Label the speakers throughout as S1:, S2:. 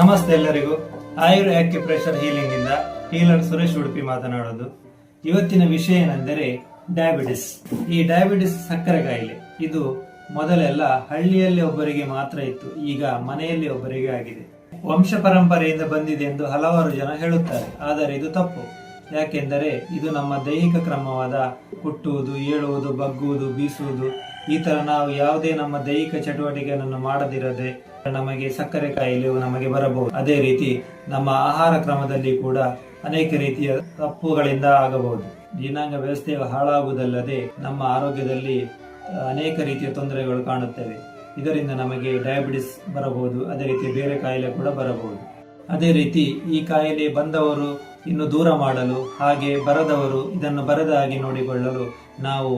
S1: ನಮಸ್ತೆ ಎಲ್ಲರಿಗೂ. Ayur acupressure healing ಇಂದ ಹೀಲರ್ ಸುರೇಶ್ ಉಡುಪಿ ಮಾತನಾಡೋದು. ಇವತ್ತಿನ ವಿಷಯ ಏನೆಂದರೆ ಡಯಾಬಿಟಿಸ್ ಈ ಡಯಾಬಿಟಿಸ್ ಸಕ್ಕರೆ ಕಾಯಿಲೆ. ಇದು ಮೊದಲೆಲ್ಲ ಹಳ್ಳಿಯಲ್ಲಿ ಒಬ್ಬರಿಗೆ ಮಾತ್ರ ಇತ್ತು, ಈಗ ಮನೆಯಲ್ಲಿ ಒಬ್ಬರಿಗೆ ಆಗಿದೆ. ವಂಶ ಪರಂಪರೆಯಿಂದ ಬಂದಿದೆ ಎಂದು ಹಲವಾರು ಜನ ಹೇಳುತ್ತಾರೆ, ಆದರೆ ಇದು ತಪ್ಪು. ಯಾಕೆಂದರೆ ಇದು ನಮ್ಮ ದೈಹಿಕ ಕ್ರಮವಾದ ಹುಟ್ಟುವುದು ಏಳುವುದು, ಬಗ್ಗುವುದು, ಬೀಸುವುದು. ಈ ಥರ ನಾವು ಯಾವುದೇ ನಮ್ಮ ದೈಹಿಕ ಚಟುವಟಿಕೆಯನ್ನು ಮಾಡದಿರದೆ ನಮಗೆ ಸಕ್ಕರೆ ಕಾಯಿಲೆಯು ನಮಗೆ ಬರಬಹುದು. ಅದೇ ರೀತಿ ನಮ್ಮ ಆಹಾರ ಕ್ರಮದಲ್ಲಿ ಕೂಡ ಅನೇಕ ರೀತಿಯ ತಪ್ಪುಗಳಿಂದ ಆಗಬಹುದು. ಜೀರ್ಣಾಂಗ ವ್ಯವಸ್ಥೆಯು ಹಾಳಾಗುವುದಲ್ಲದೆ ನಮ್ಮ ಆರೋಗ್ಯದಲ್ಲಿ ಅನೇಕ ರೀತಿಯ ತೊಂದರೆಗಳು ಕಾಣುತ್ತವೆ. ಇದರಿಂದ ನಮಗೆ ಡಯಾಬಿಟಿಸ್ ಬರಬಹುದು, ಅದೇ ರೀತಿ ಬೇರೆ ಕಾಯಿಲೆ ಕೂಡ ಬರಬಹುದು. ಅದೇ ರೀತಿ ಈ ಕಾಯಿಲೆ ಬಂದವರು ಇನ್ನು ದೂರ ಮಾಡಲು, ಹಾಗೆ ಬರದವರು ಇದನ್ನು ಬರದ ಹಾಗೆ ನೋಡಿಕೊಳ್ಳಲು ನಾವು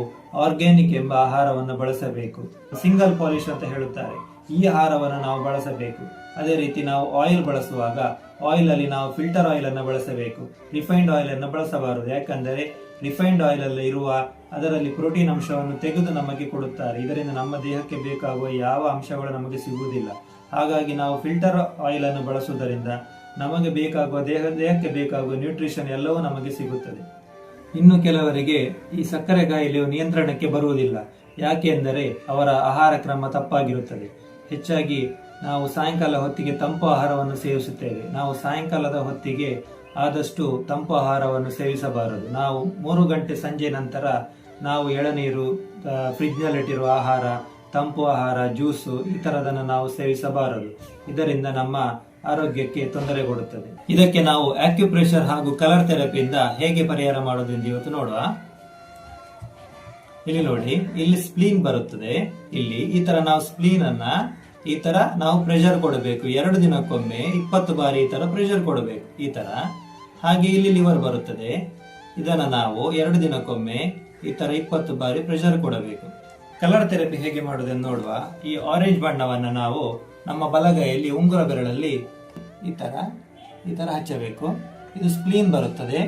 S1: ಆರ್ಗ್ಯಾನಿಕ್ ಎಂಬ ಆಹಾರವನ್ನು ಬಳಸಬೇಕು. ಸಿಂಗಲ್ ಪಾಲಿಶ್ ಅಂತ ಹೇಳುತ್ತಾರೆ. ಈ ಆಹಾರವನ್ನು ನಾವು ಬಳಸಬೇಕು. ಅದೇ ರೀತಿ ನಾವು ಆಯಿಲ್ ಬಳಸುವಾಗ ಆಯಿಲ್ ಅಲ್ಲಿ ನಾವು ಫಿಲ್ಟರ್ ಆಯಿಲ್ ಅನ್ನು ಬಳಸಬೇಕು. ರಿಫೈನ್ಡ್ ಆಯಿಲ್ ಅನ್ನು ಬಳಸಬಾರದು. ಯಾಕಂದರೆ ರಿಫೈನ್ಡ್ ಆಯಿಲ್ ಅಲ್ಲಿ ಇರುವ ಅದರಲ್ಲಿ ಪ್ರೋಟೀನ್ ಅಂಶವನ್ನು ತೆಗೆದು ನಮಗೆ ಕೊಡುತ್ತಾರೆ. ಇದರಿಂದ ನಮ್ಮ ದೇಹಕ್ಕೆ ಬೇಕಾಗುವ ಯಾವ ಅಂಶಗಳು ನಮಗೆ ಸಿಗುವುದಿಲ್ಲ. ಹಾಗಾಗಿ ನಾವು ಫಿಲ್ಟರ್ ಆಯಿಲ್ ಅನ್ನು ಬಳಸುವುದರಿಂದ ನಮಗೆ ಬೇಕಾಗುವ ದೇಹ, ದೇಹಕ್ಕೆ ಬೇಕಾಗುವ ನ್ಯೂಟ್ರಿಷನ್ ಎಲ್ಲವೂ ನಮಗೆ ಸಿಗುತ್ತದೆ. ಇನ್ನು ಕೆಲವರಿಗೆ ಈ ಸಕ್ಕರೆ ಕಾಯಿಲೆಯು ನಿಯಂತ್ರಣಕ್ಕೆ ಬರುವುದಿಲ್ಲ. ಯಾಕೆಂದರೆ ಅವರ ಆಹಾರ ಕ್ರಮ ತಪ್ಪಾಗಿರುತ್ತದೆ. ಹೆಚ್ಚಾಗಿ ನಾವು ಸಾಯಂಕಾಲ ಹೊತ್ತಿಗೆ ತಂಪು ಆಹಾರವನ್ನು ಸೇವಿಸುತ್ತೇವೆ. ನಾವು ಸಾಯಂಕಾಲದ ಹೊತ್ತಿಗೆ ಆದಷ್ಟು ತಂಪು ಆಹಾರವನ್ನು ಸೇವಿಸಬಾರದು. ನಾವು ಮೂರು ಗಂಟೆ ಸಂಜೆ ನಂತರ ನಾವು ಎಳನೀರು ಫ್ರಿಜ್ನಲ್ಲಿಟ್ಟಿರುವ ಆಹಾರ, ತಂಪು ಆಹಾರ, ಜ್ಯೂಸು ಈ ತರದನ್ನು ನಾವು ಸೇವಿಸಬಾರದು. ಇದರಿಂದ ನಮ್ಮ ಆರೋಗ್ಯಕ್ಕೆ ತೊಂದರೆ ಕೊಡುತ್ತದೆ. ಇದಕ್ಕೆ ನಾವು ಆಕ್ಯುಪ್ರೆಷರ್ ಹಾಗೂ ಕಲರ್ ಥೆರಪಿಯಿಂದ ಹೇಗೆ ಪರಿಹಾರ ಮಾಡೋದೆಂದು ಇವತ್ತು ನೋಡುವ. ಇಲ್ಲಿ ನೋಡಿ, ಇಲ್ಲಿ ಸ್ಪ್ಲೀನ್ ಬರುತ್ತದೆ. ಇಲ್ಲಿ ಈ ತರ ನಾವು ಸ್ಪ್ಲೀನ್ ಅನ್ನ ಈ ತರ ನಾವು ಪ್ರೆಷರ್ ಕೊಡಬೇಕು. ಎರಡು ದಿನಕ್ಕೊಮ್ಮೆ ಇಪ್ಪತ್ತು ಬಾರಿ ಈ ತರ ಪ್ರೆಷರ್ ಕೊಡಬೇಕು. ಈ ತರ. ಹಾಗೆ ಇಲ್ಲಿ ಲಿವರ್ ಬರುತ್ತದೆ. ಇದನ್ನ ನಾವು ಎರಡು ದಿನಕ್ಕೊಮ್ಮೆ ಈ ತರ ಇಪ್ಪತ್ತು ಬಾರಿ ಪ್ರೆಷರ್ ಕೊಡಬೇಕು. ಕಲರ್ ಥೆರಪಿ ಹೇಗೆ ಮಾಡುದೆಂದು ನೋಡುವ ಈ ಆರೆಂಜ್ ಬಣ್ಣವನ್ನ ನಾವು ನಮ್ಮ ಬಲಗೈಯಲ್ಲಿ ಉಂಗುರ ಬೆರಳಲ್ಲಿ ಈ ತರ ಈ ತರ ಹಚ್ಚಬೇಕು. ಇದು ಸ್ಪ್ಲೀನ್ ಬರುತ್ತದೆ.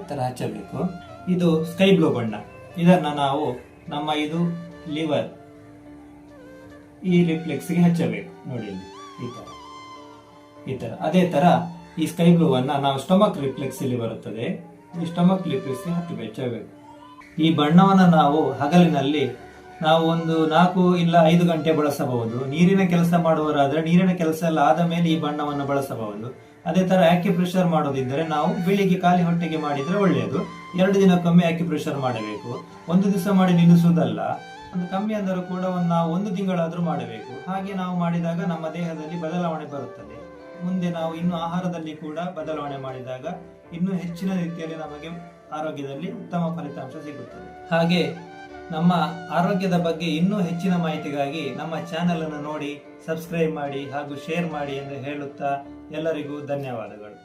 S1: ಈ ತರ ಹಚ್ಚಬೇಕು. ಇದು ಸ್ಕೈ ಬ್ಲೂ ಬಣ್ಣ. ಇದನ್ನ ನಾವು ನಮ್ಮ ಇದು ಲಿವರ್ ಈ ರಿಫ್ಲೆಕ್ಸ್ಗೆ ಹಚ್ಚಬೇಕು. ನೋಡಿ ಈ ತರ. ಈ ತರ. ಅದೇ ತರ ಈ ಸ್ಕೈ ಬ್ಲೂ ಅನ್ನ ನಾವು ಸ್ಟಮಕ್ ರಿಫ್ಲೆಕ್ಸ್ ಇಲ್ಲಿ ಬರುತ್ತದೆ. ಈ ಸ್ಟಮಕ್ ರಿಫ್ಲೆಕ್ಸ್ ಹತ್ತಿ ಹಚ್ಚಬೇಕು. ಈ ಬಣ್ಣವನ್ನು ನಾವು ಹಗಲಿನಲ್ಲಿ ನಾವು ಒಂದು ನಾಲ್ಕು ಇಲ್ಲ ಐದು ಗಂಟೆ ಬಳಸಬಹುದು. ನೀರಿನ ಕೆಲಸ ಮಾಡುವರಾದ್ರೆ ನೀರಿನ ಕೆಲಸ ಎಲ್ಲ ಆದ ಮೇಲೆ ಈ ಬಣ್ಣವನ್ನು ಬಳಸಬಹುದು. ಅದೇ ತರ ಆಕ್ಯುಪ್ರೆಷರ್ ಮಾಡೋದಿದ್ದರೆ ನಾವು ಬೆಳಿಗ್ಗೆ ಖಾಲಿ ಹೊಟ್ಟೆಗೆ ಮಾಡಿದ್ರೆ ಒಳ್ಳೆಯದು. ಎರಡು ದಿನಕ್ಕೊಮ್ಮೆ ಆಕ್ಯುಪ್ರೆಷರ್ ಮಾಡಬೇಕು. ಒಂದು ದಿವಸ ಮಾಡಿ ನಿಲ್ಲಿಸುವುದಲ್ಲ. ಒಂದು ಕಮ್ಮಿ ಅಂದರೂ ಕೂಡ ಒಂದು ನಾವು ಒಂದು ತಿಂಗಳಾದರೂ ಮಾಡಬೇಕು. ಹಾಗೆ ನಾವು ಮಾಡಿದಾಗ ನಮ್ಮ ದೇಹದಲ್ಲಿ ಬದಲಾವಣೆ ಬರುತ್ತದೆ. ಮುಂದೆ ನಾವು ಇನ್ನು ಆಹಾರದಲ್ಲಿ ಕೂಡ ಬದಲಾವಣೆ ಮಾಡಿದಾಗ ಇನ್ನೂ ಹೆಚ್ಚಿನ ರೀತಿಯಲ್ಲಿ ನಮಗೆ ಆರೋಗ್ಯದಲ್ಲಿ ಉತ್ತಮ ಫಲಿತಾಂಶ ಸಿಗುತ್ತದೆ. ಹಾಗೆ ನಮ್ಮ ಆರೋಗ್ಯದ ಬಗ್ಗೆ ಇನ್ನೂ ಹೆಚ್ಚಿನ ಮಾಹಿತಿಗಾಗಿ ನಮ್ಮ ಚಾನೆಲ್ ಅನ್ನು ನೋಡಿ ಸಬ್ಸ್ಕ್ರೈಬ್ ಮಾಡಿ ಹಾಗೂ ಶೇರ್ ಮಾಡಿ ಎಂದು ಹೇಳುತ್ತಾ ಎಲ್ಲರಿಗೂ ಧನ್ಯವಾದಗಳು.